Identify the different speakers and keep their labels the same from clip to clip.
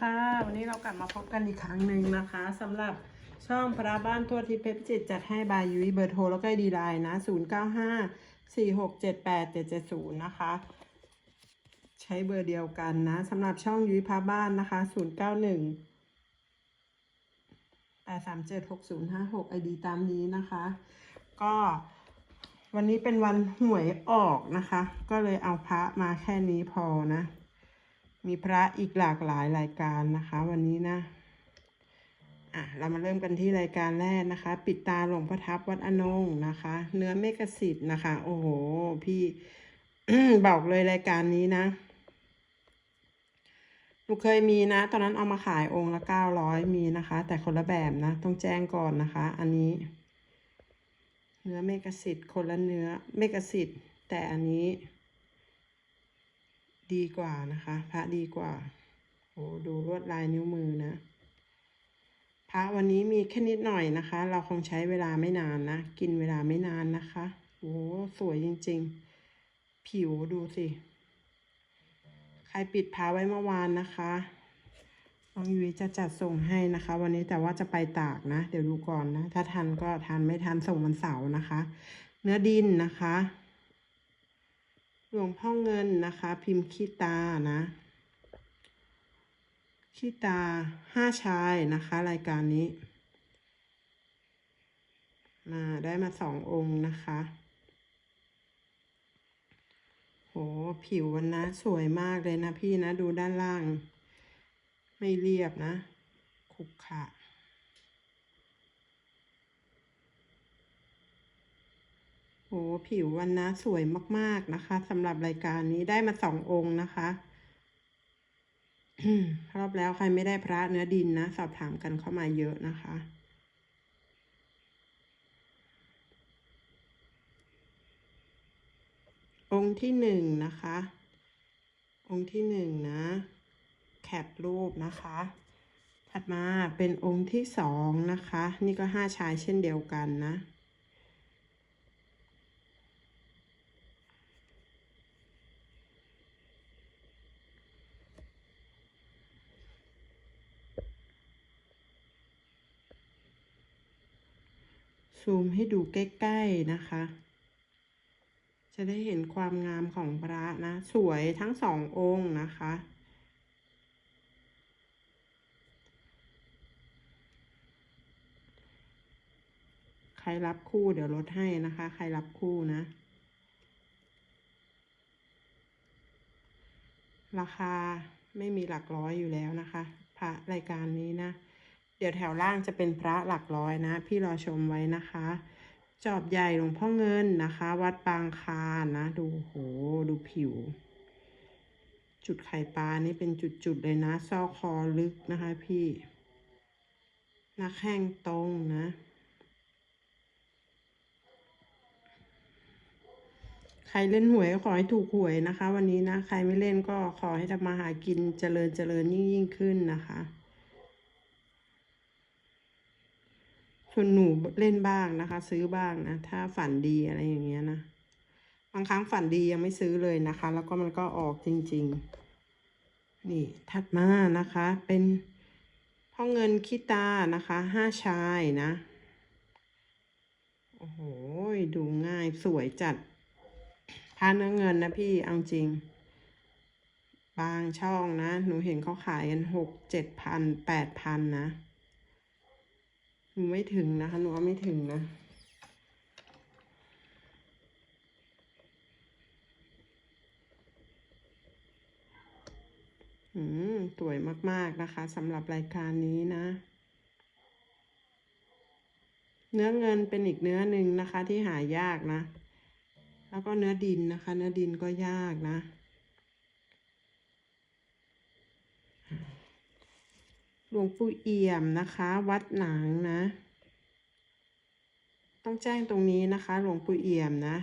Speaker 1: ค่ะ วันนี้เรากลับมาพบกันอีกครั้งหนึ่งนะคะสำหรับช่องพระบ้านทั่วทิพย์เพชรจิตจัดให้บายยุ้ยเบอร์โทรแล้วก็ดีไลน์นะ 0 9 5 4 6 7 8 7 7 0 นะคะ ใช้เบอร์เดียวกันนะสำหรับช่องยุ้ยพาบ้านนะคะ 0 9 1 8 3 7 6 0 5 6 ID ตามนี้นะคะ ก็วันนี้เป็นวันหวยออกนะคะ ก็เลยเอาพระมาแค่นี้พอนะ มีพระอีกหลากหลายรายการนะคะ วันนี้นะอะเรามาเริ่มกันที่รายการแรกนะคะ ปิดตาหลวงพ่อทับวัดอนงนะคะ เนื้อเมกสิทธิ์นะคะ โอ้โห พี่บอกเลยรายการนี้นะหนูเคยมีนะ ตอนนั้นเอามาขายองค์ละเก้าร้อยมีนะคะ แต่คนละแบบนะ ต้องแจ้งก่อนนะคะ อันนี้ เนื้อเมกสิทธิ์คนละเนื้อเมกสิทธิ์แต่อันนี้ ดีกว่านะคะ พระดีกว่า โอ้ดูลวดลายนิ้วมือนะ พระวันนี้มีแค่นิดหน่อยนะคะ เราคงใช้เวลาไม่นานนะ กินเวลาไม่นานนะคะ โอ้สวยจริง ๆ ผิวดูสิ ใครปิดพาไว้เมื่อวานนะคะน้องยุ้ยจะจัดส่งให้นะคะ วันนี้แต่ว่าจะไปตากนะ เดี๋ยวดูก่อนนะ ถ้าทันก็ทันไม่ทันส่งวันเสาร์นะคะ เนื้อดินนะคะ หลวงพ่อเงินนะคะ พิมพ์ขี้ตานะขี้ตาห้าชายนะคะ รายการนี้มาได้มาสององค์นะคะ โห ผิววันนะสวยมากเลยนะพี่นะ ดูด้านล่าง ไม่เรียบนะ ขุกขะ โอ้ผิววันนะสวยมาก ๆ นะคะสำหรับรายการนี้ได้มาสององค์นะคะรอบแล้วใครไม่ได้พระเนื้อดินนะ สอบถามกันเข้ามาเยอะนะคะ องค์ที่หนึ่งนะคะ องค์ที่หนึ่งนะ แคปรูปนะคะ ถัดมาเป็นองค์ที่สองนะคะ นี่ก็ห้าชายเช่นเดียวกันนะ ซูมให้ดูใกล้ๆนะคะ จะได้เห็นความงามของพระนะ สวยทั้งสององค์นะคะ ใครรับคู่เดี๋ยวลดให้นะคะ ใครรับคู่นะ ราคาไม่มีหลักร้อยอยู่แล้วนะคะ พระรายการนี้นะ เดี๋ยวแถวล่างจะเป็นพระหลักร้อยนะ พี่รอชมไว้นะคะ จอบใหญ่หลวงพ่อเงินนะคะ วัดปางคานนะ ดูโหดูผิว จุดไข่ปลานี่เป็นจุดๆเลยนะซอกคอลึกนะคะพี่หนักแข้งตรงนะ ใครเล่นหวยก็ขอให้ถูกหวยนะคะ วันนี้นะ ใครไม่เล่นก็ขอให้ทำมาหากินเจริญเจริญยิ่งยิ่งขึ้นนะคะ ส่วน หนูเล่นบ้างนะคะ ซื้อบ้างนะ ถ้าฝันดีอะไรอย่างเงี้ยนะ บางครั้งฝันดียังไม่ซื้อเลยนะคะ แล้วก็มันก็ออกจริง ๆ นี่ถัดมานะคะ เป็นพ่อเงินขี้ตานะคะห้าชายนะ โอ้โห ดูง่ายสวยจัดพาเนื้อเงินนะพี่เอาจริง บางช่องนะ หนูเห็นเขาขายกันหกเจ็ดพันแปดพันนะ นูไม่ถึงนะคะหนูว่าไม่ถึงนะอืมสวยมากๆนะคะสำหรับรายการนี้นะ เนื้อเงินเป็นอีกเนื้อหนึ่งนะคะที่หายากนะ แล้วก็เนื้อดินนะคะ เนื้อดินก็ยากนะ หลวงปู่เอี่ยมนะคะ วัดหนังนะ ต้องแจ้งตรงนี้นะคะ หลวงปู่เอี่ยมนะ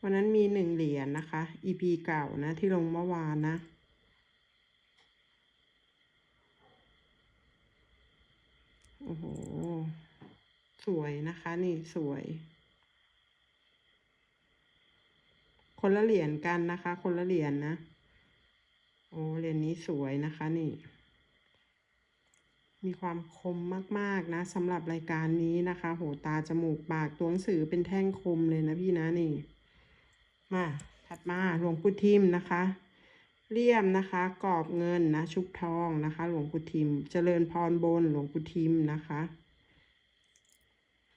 Speaker 1: วันนั้นมีหนึ่งเหรียญนะคะ EP เก่านะ ที่ลงเมื่อวานนะโอ้โห สวยนะคะนี่สวย คนละเหรียญกันนะคะ คนละเหรียญนะ โอ้เหรียญนี้สวยนะคะนี่ มีความคมมากๆนะสำหรับรายการนี้นะคะ โหตาจมูกปากตัวหนังสือเป็นแท่งคมเลยนะพี่นะนี่ มาถัดมาหลวงปู่ทิมนะคะเลี่ยมนะคะกรอบเงินนะชุบทองนะคะ หลวงปู่ทิม เจริญพรบนหลวงปู่ทิมนะคะ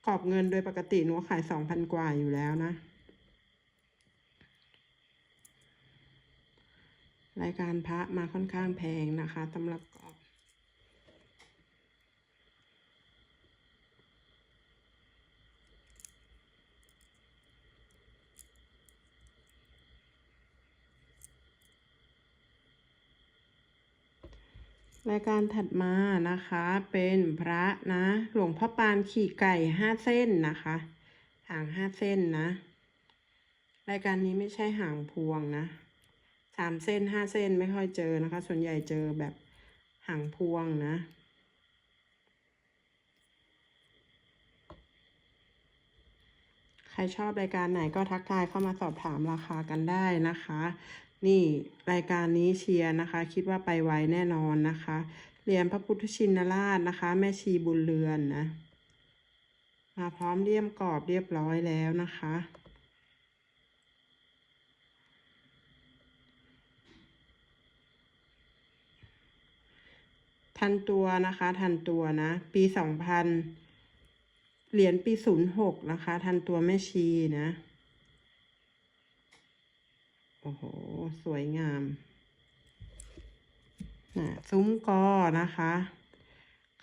Speaker 1: กรอบเงินโดยปกติหนูขายสองพันกว่าอยู่แล้วนะ รายการพระมาค่อนข้างแพงนะคะสำหรับกรอบ รายการถัดมานะคะเป็นพระนะ หลวงพ่อปานขี่ไก่ห้าเส้นนะคะหางห้าเส้นนะ รายการนี้ไม่ใช่หางพวงนะ สามเส้นห้าเส้นไม่ค่อยเจอนะคะ ส่วนใหญ่เจอแบบหางพวงนะใครชอบรายการไหนก็ทักทายเข้ามาสอบถามราคากันได้นะคะ นี่รายการนี้เชียร์นะคะ คิดว่าไปไวแน่นอนนะคะเหรียญพระพุทธชินราชนะคะ แม่ชีบุญเรือนนะ มาพร้อมเลี่ยมกรอบเรียบร้อยแล้วนะคะ ทันตัวนะคะ ทันตัวนะ ปีสองพันเหรียญปีศูนย์หกนะคะ ทันตัวแม่ชีนะ โอ้โห สวยงามนะซุ้มกอนะคะ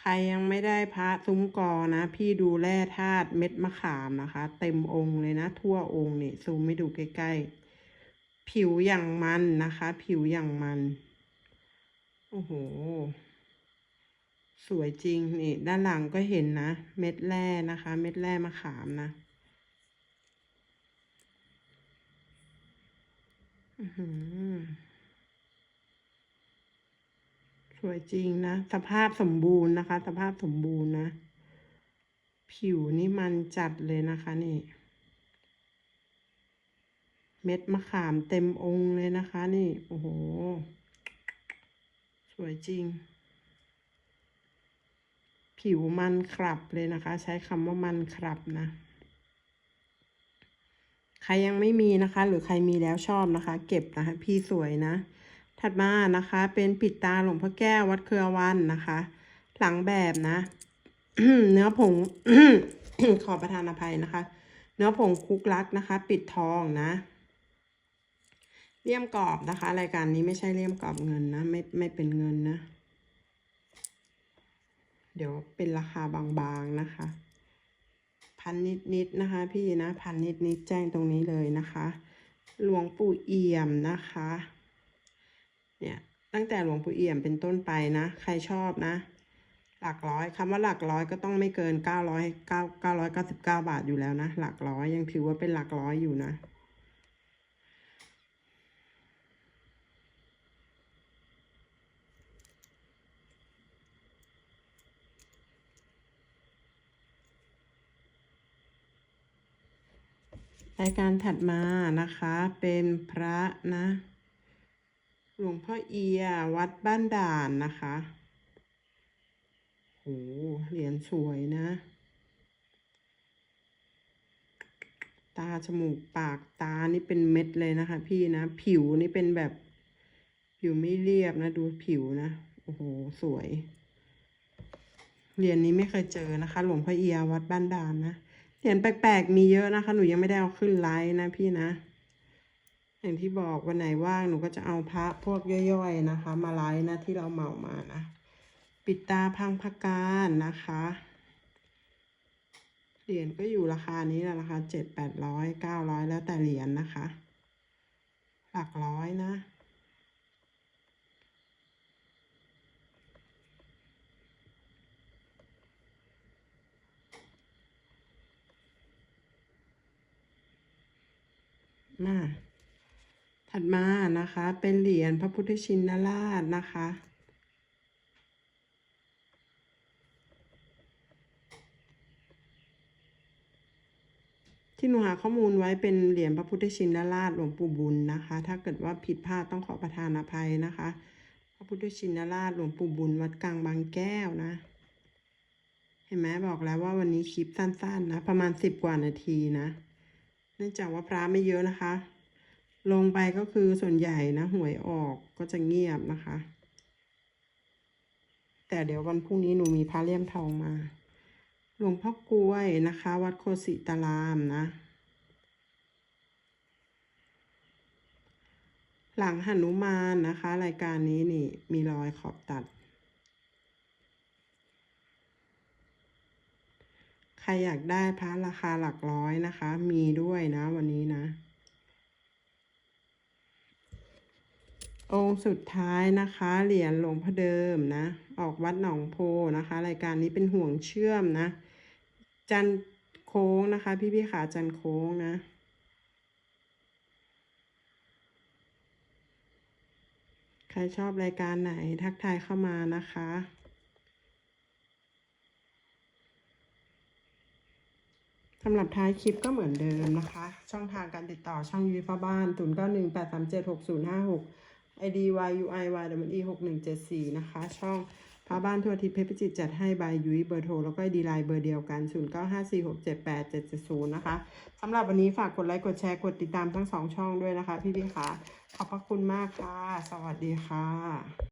Speaker 1: ใครยังไม่ได้พระซุ้มกอนะ พี่ดูแร่ธาตุเม็ดมะขามนะคะ เต็มองค์เลยนะ ทั่วองค์นี่ซูมไม่ดูใกล้ๆ ผิวอย่างมันนะคะ ผิวอย่างมัน โอ้โห สวยจริงนี่ ด้านหลังก็เห็นนะ เม็ดแร่นะคะ เม็ดแร่มะขามนะสวยจริงนะ สภาพสมบูรณ์นะคะ สภาพสมบูรณ์นะ ผิวนี่มันจัดเลยนะคะนี่ เม็ดมะขามเต็มองค์เลยนะคะ นี่ โอ้โห สวยจริง ผิวมันครับเลยนะคะ ใช้คำว่ามันครับนะ ใครยังไม่มีนะคะ หรือใครมีแล้วชอบนะคะ เก็บนะคะ พี่สวยนะ ถัดมานะคะ เป็นปิดตาหลวงพ่อแก้ววัดเครือวันนะคะ หลังแบบนะ เนื้อผงขอประทานอภัยนะคะ เนื้อผงคุกลักนะคะ ปิดทองนะเลี่ยมกรอบนะคะ รายการนี้ไม่ใช่เลี่ยมกรอบเงินนะ ไม่ไม่เป็นเงินนะ เดี๋ยวเป็นราคาบางๆนะคะ พันนิดๆนะคะ พี่นะพันนิดๆแจ้งตรงนี้เลยนะคะ หลวงปู่เอี่ยมนะคะ เนี่ยตั้งแต่หลวงปู่เอี่ยมเป็นต้นไปนะ ใครชอบนะหลักร้อยคำว่าหลักร้อยก็ต้องไม่เกินเก้าร้อยเก้าเก้าร้อยเก้าสิบเก้าบาทอยู่แล้วนะ หลักร้อยยังถือว่าเป็นหลักร้อยอยู่นะ รายการถัดมานะคะเป็นพระนะ หลวงพ่อเอียวัดบ้านด่านนะคะโหเหรียญสวยนะ ตาจมูกปากตานี่เป็นเม็ดเลยนะคะ พี่นะ ผิวนี่เป็นแบบ ผิวไม่เรียบนะ ดูผิวนะ โอ้โห สวย เหรียญนี้ไม่เคยเจอนะคะ หลวงพ่อเอียวัดบ้านด่านนะ เหรียญแปลกๆมีเยอะนะคะ หนูยังไม่ได้เอาขึ้นไลฟ์นะพี่นะ อย่างที่บอกวันไหนว่างหนูก็จะเอาพระพวกย่อยๆนะคะ มาไลฟ์นะที่เราเหมามานะ ปิดตาพังพการนะคะเหรียญก็อยู่ราคานี้แหละนะคะเจ็ดแปดร้อยเก้าร้อยแล้วแต่เหรียญนะคะ หลักร้อยนะ มา ถัดมานะคะ เป็นเหรียญพระพุทธชินราชนะคะ ที่หนูหาข้อมูลไว้เป็นเหรียญพระพุทธชินราชหลวงปู่บุญนะคะ ถ้าเกิดว่าผิดพลาดต้องขอประทานอภัยนะคะ พระพุทธชินราชหลวงปู่บุญวัดกลางบางแก้วนะเห็นไหมบอกแล้วว่าวันนี้คลิปสั้นๆนะ ประมาณสิบกว่านาทีนะ นื่องจากว่าพระไม่เยอะนะคะ ลงไปก็คือส่วนใหญ่นะหวยออกก็จะเงียบนะคะ แต่เดี๋ยววันพรุ่งนี้หนูมีพระเลี่ยมทองมา หลวงพ่อกล้วยนะคะ วัดโคสิตารามนะ หลังหนุมานนะคะ รายการนี้นี่มีรอยขอบตัด ใค รอยากได้พระราคาหลักร้อยนะคะ มีด้วยนะวันนี้นะ องค์สุดท้ายนะคะ เหรียญหลวงพ่อเดิมนะ ออกวัดหนองโพนะคะ รายการนี้เป็นห่วงเชื่อมนะ จันโค้งนะคะ พี่พี่ๆขาจันโค้งนะใครชอบรายการไหนทักทายเข้ามานะคะ สำหรับท้ายคลิปก็เหมือนเดิมนะคะ ช่องทางการติดต่อช่องยูฟ้าบ้าน0 9 1 8 3 7 6 0 5 6 ID YUI Y W E 6 1 7 4 นะคะ ช่องฟาบ้านทั่วอาทิศเพชรพิจิตรจัดให้บายยุ้ยเบอร์โทร แล้วก็ดีไลน์เบอร์เดียวกัน 0 9 5 4 6 7 8 7 7 0 นะคะสำหรับวันนี้ฝากกดไลค์ กดแชร์ กดติดตามทั้งสองช่องด้วยนะคะ พี่ๆค่ะขอบพระคุณมากค่ะ สวัสดีค่ะ